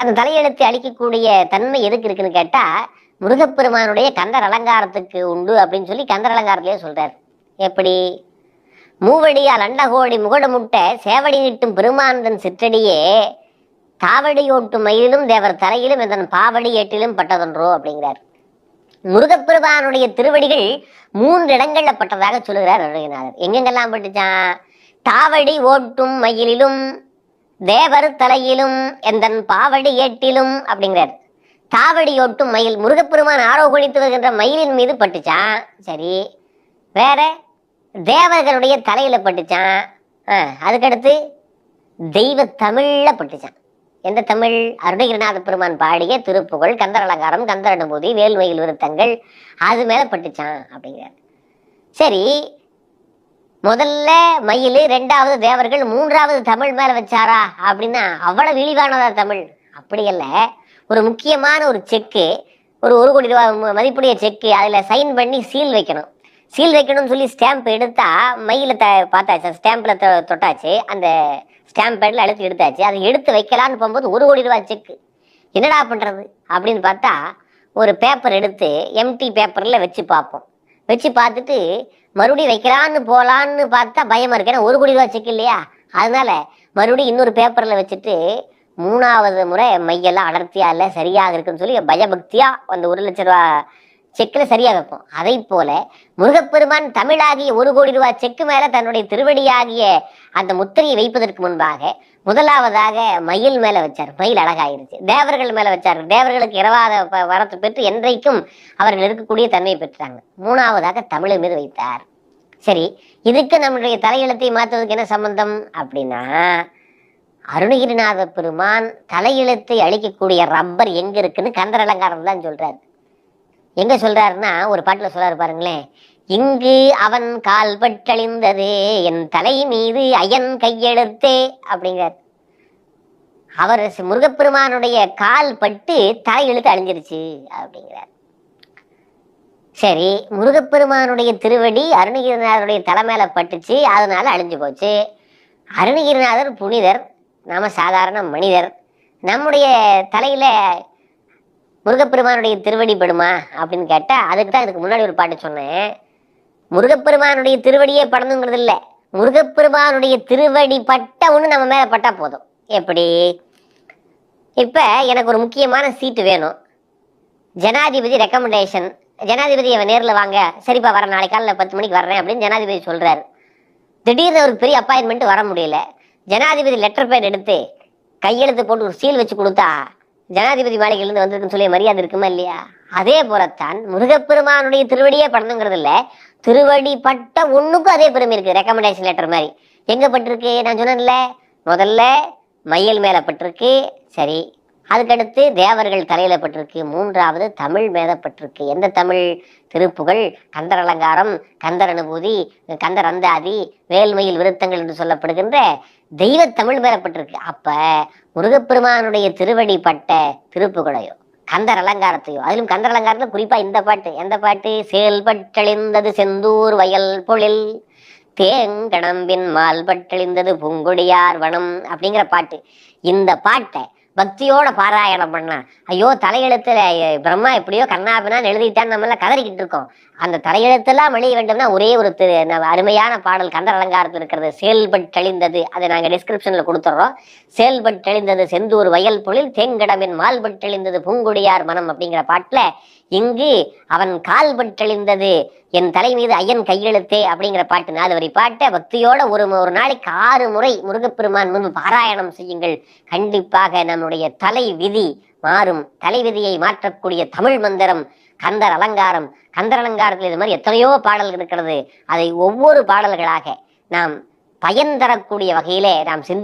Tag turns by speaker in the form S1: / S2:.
S1: அந்த தலையெழுத்து அழிக்கக்கூடிய தன்மை எதுக்கு இருக்குன்னு கேட்டா முருகப்பெருமானுடைய கந்தர் அலங்காரத்துக்கு உண்டு அப்படின்னு சொல்லி கந்தர் அலங்காரத்திலே சொல்றார். எப்படி? மூவடியால் அண்டகோடி முகடமுட்ட சேவடி நீட்டும் பெருமானந்தன் சிற்றடியே காவடியோட்டும் மயிலும் தேவர் தரையிலும் இதன் பாவடி ஏட்டிலும் பட்டதொன்றோ அப்படிங்கிறார். முருகப்பெருமானுடைய திருவடிகள் மூன்று இடங்கள்ல பட்டதாக சொல்லுகிறார் அருணகிரிநாதர் எங்கெங்கெல்லாம் பட்டுச்சான்? தாவடி ஓட்டும் மயிலிலும் தேவர் தலையிலும் எந்தன் பாவடி ஏட்டிலும் அப்படிங்கிறார். தாவடி ஒட்டும் மயில். முருகப்பெருமான் ஆரோகணித்து வருகின்ற மயிலின் மீது பட்டுச்சான். சரி. வேற? தேவர்களுடைய தலையில பட்டுச்சான். ஆ, அதுக்கடுத்து தெய்வ தமிழ்ல பட்டுச்சான். எந்த தமிழ்? அருணகிரிநாத பெருமான் பாடிய திருப்புகழ் கந்தர் அலங்காரம் கந்தர் அனுபூதி வேல்மயில் விருத்தங்கள் அது மேல பட்டுச்சான் அப்படிங்கிறார். சரி. முதல்ல மயில் ரெண்டாவது தேவர்கள் மூன்றாவது தமிழ் மேல வச்சாரா? அப்படின்னா அவ்வளவு இழிவானதா தமிழ்? அப்படி அல்ல. ஒரு முக்கியமான ஒரு செக்கு ஒரு ஒரு கோடி ரூபாய் ம- மதிப்புடைய செக்கு அதுல சைன் பண்ணி சீல் வைக்கணும். சீல் வைக்கணும்னு சொல்லி ஸ்டாம்ப் எடுத்தா மயில த பார்த்தாச்சு? ஸ்டாம்ப்ல தொட்டாச்சு. அந்த ஸ்டாம்ப் பேட்ல அழுத்து எடுத்தாச்சு. அதை எடுத்து வைக்கலான்னு போகும்போது ஒரு கோடி ரூபாய் செக்கு. என்னடா பண்றது? அப்படின்னு பார்த்தா ஒரு பேப்பர் எடுத்து எம்டி பேப்பர்ல வச்சு பார்ப்போம். வச்சு பார்த்துட்டு மறுபடியும் வைக்கலான்னு போலான்னு பார்த்தா பயமா இருக்கு. ஏன்னா ஒரு கோடி ரூபா செக் இல்லையா? அதனால மறுபடியும் இன்னொரு பேப்பர்ல வச்சுட்டு மூணாவது முறை மையெல்லாம் அடர்த்தியா இல்லை சரியாக இருக்குன்னு சொல்லி பயபக்தியா அந்த ஒரு லட்ச ரூபா செக்கில் சரியா வைப்போம் அதை போல முருகப்பெருமான் தமிழாகிய ஒரு கோடி ரூபாய் செக்கு மேல தன்னுடைய திருவடியாகிய அந்த முத்திரையை வைப்பதற்கு முன்பாக முதலாவதாக மயில் மேல வச்சார். மயில் அழகாயிருச்சு. தேவர்கள் மேல வச்சார் தேவர்களுக்கு இரவாத ப- வரத்து பெற்று என்றைக்கும் அவர்கள் இருக்கக்கூடிய தன்மையை பெற்றாங்க. மூணாவதாக தமிழை மீது வைத்தார். சரி இதுக்கு நம்மளுடைய தலையெழுத்தை மாற்றுவதற்கு என்ன சம்பந்தம் அப்படின்னா அருணகிரிநாத பெருமான் தலையெழுத்தை அழிக்கக்கூடிய ரப்பர் எங்க இருக்குன்னு கந்தர் அலங்காரம் தான் சொல்றாரு. எங்க சொல்றாருன்னா ஒரு பாட்டுல சொல்றாரு பாருங்களேன். இங்கு அவன் கால் பட்டழிந்ததே என் தலை மீது அயன் கையெழுத்தே அப்படிங்கிறார். அவர் முருகப்பெருமானுடைய கால் பட்டு தலை எழுத்து அழிஞ்சிருச்சு அப்படிங்கிறார். சரி முருகப்பெருமானுடைய திருவடி அருணகிரிநாதருடைய தலை பட்டுச்சு அதனால அழிஞ்சு போச்சு. அருணகிரிநாதர் புனிதர் நாம சாதாரண மனிதர். நம்முடைய தலையில முருகப்பெருமானுடைய திருவடி படுமா அப்படின்னு கேட்டா அதுக்கு தான் இதுக்கு முன்னாடி ஒரு பாட்டு சொன்னேன். முருகப்பெருமானுடைய திருவடியே படணுங்கிறது இல்லை. முருகப்பெருமானுடைய திருவடி பட்ட ஒன்று நம்ம மேல பட்டா போதும். எப்படி? இப்ப எனக்கு ஒரு முக்கியமான சீட்டு வேணும். ஜனாதிபதி ரெக்கமெண்டேஷன் ஜனாதிபதி அவன் நேரில் வாங்க. சரிப்பா வரேன் நாளைக்கு காலையில் பத்து மணிக்கு வர்றேன் அப்படின்னு ஜனாதிபதி சொல்றாரு. திடீர்னு ஒரு பெரிய அப்பாயின்மெண்ட் வர முடியல. ஜனாதிபதி லெட்டர் பேன் எடுத்து கையெழுத்து போட்டு ஒரு சீல் வச்சு கொடுத்தா ஜனாதிபதி மாளிகையிலிருந்து வந்திருக்குன்னு சொல்லி மரியாதை இருக்குமா இல்லையா? அதே போலத்தான் முருகப்பெருமானுடைய திருவடியே படணுங்கிறது இல்ல. திருவடி பட்ட ஒண்ணுக்கும் அதே பெருமை இருக்கு. ரெக்கமெண்டேஷன் லெட்டர் மாதிரி. எங்க பட்டிருக்கு? நான் சொன்னேன்ல. முதல்ல மையல் மேல பட்டிருக்கு. சரி. அதுக்கடுத்து தேவர்கள் தலையில பட்டிருக்கு மூன்றாவது தமிழ் மேதப்பட்டிருக்கு. எந்த தமிழ் திருப்புகள் கந்தர் அலங்காரம் கந்தர் அனுபூதி கந்தர் அந்தாதி வேல்மையில் விருத்தங்கள் என்று சொல்லப்படுகின்ற தெய்வ தமிழ் மேலப்பட்டிருக்கு அப்ப முருகப்பெருமானுடைய திருவடி பட்ட திருப்புகளையோ கந்தர் அலங்காரத்தையோ அதிலும் கந்தர் அலங்காரத்துல குறிப்பா இந்த பாட்டு எந்த பாட்டு? செயல்பட்டழிந்தது செந்தூர் வயல் பொழில் தேங்கடம்பின் மால்பட்டழிந்தது பூங்குடியார் பூங்கொடியார் வனம் அப்படிங்கிற பாட்டு. இந்த பாட்டை பக்தியோட பாராயணம் பண்ண. ஐயோ தலையெழுத்துல பிரம்மா எப்படியோ கண்ணாபின்னான்னு எழுதிட்டான்னு நம்ம எல்லாம் கதறிக்கிட்டு இருக்கோம். அந்த தலையெழுத்தெல்லாம் வெளிய வேண்டும்னா ஒரே ஒரு திரு நம்ம அருமையான பாடல் கந்தர் அலங்காரத்தில் இருக்கிறது. செயல்பட்டழிந்தது அதை நாங்க டிஸ்கிரிப்ஷன்ல கொடுத்துட்றோம் செயல்பட்டழிந்தது செந்தூர் வயல் பொழில் தேங்கடமின் மால்பட்டழிந்தது பூங்குடியார் மனம் அப்படிங்கிற பாட்டுல இங்கு அவன் கால்பட் தெளிந்தது. என் தலை மீது ஐயன் கையெழுத்தே அப்படிங்கிற பாட்டு நாலு வரி பாட்டை பக்தியோட ஒரு ஒரு நாளைக்கு ஆறு முறை முருகப்பெருமான் முன்பு பாராயணம் செய்யுங்கள். கண்டிப்பாக நம்முடைய தலை விதி மாறும். தலை விதியை மாற்றக்கூடிய தமிழ் மந்திரம் கந்தர் அலங்காரம். கந்தர் அலங்காரத்தில் இது மாதிரி எத்தனையோ பாடல்கள் இருக்கிறது. அதை ஒவ்வொரு பாடல்களாக நாம் பயன் தரக்கூடிய வகையிலே நாம் சிந்தி